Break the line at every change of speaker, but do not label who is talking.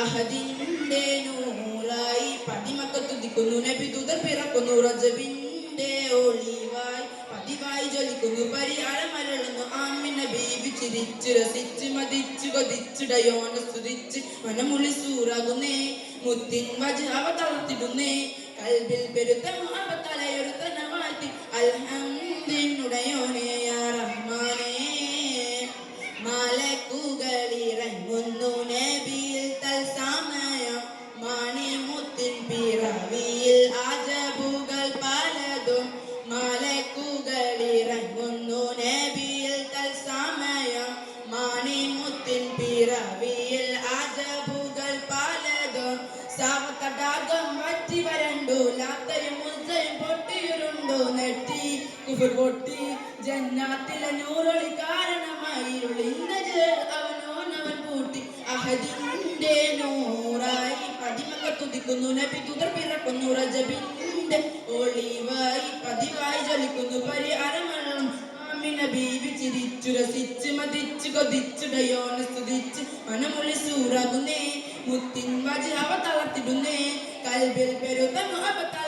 അഹദിന്റെ നൂറായി പതിമക്ക തുതിക്കുന്നു നബി തുതർ പിറക്കുന്നു റജബിന്റെ ഒളിവായി പതിവായി ജ്വലിക്കുന്നു പരിയാളമരളുന്നു ആമിന ബീവി ചിരിച്ചു രസിച്ച് മതിച്ചു കൊതിച്ചിടയോനെ സ്തുതിച്ച് മനമുളി സൂറാകുന്നേ മുത്തിൻ വജ് അവ തളർത്തിടുന്നേ. കൽബിൽ പെരുത്ത മുഹബത്തലയൊരുത്തന മാറ്റി അൽഹംദിനുടയോനെ പിറവിയിൽ അജബുകൾ പലതും സാവത്തടാകം വറ്റി വരണ്ടു ലാത്തയും മുസ്ലിം പൊട്ടിയുരുണ്ടു നെട്ടി കുഫർ പൊട്ടി ജന്നാത്തിലെ നൂറൊളി കാരണമായി അവനോനവൻ പൂട്ടി. അഹദിന്റെ നൂറായി പതിമക്ക തുതിക്കുന്നു നബി തുതർ പിറക്കുന്നു റജബിന്റെ ഒളിവായി പതിവായി ജ്വലിക്കുന്നു പരിഹാരമരണം ബീവി ചിരിച്ചു രസിച്ച് മതിച്ചു കൊതിച്ചുടയോനെ സ്തുതിച്ച് മനമൊളി സൂറാകുന്നേ മുത്തിൻ വജ് അവ തളർത്തിടുന്നേ കൽബിൽ പെരുത മുഹബത്തലയൊരുത്തന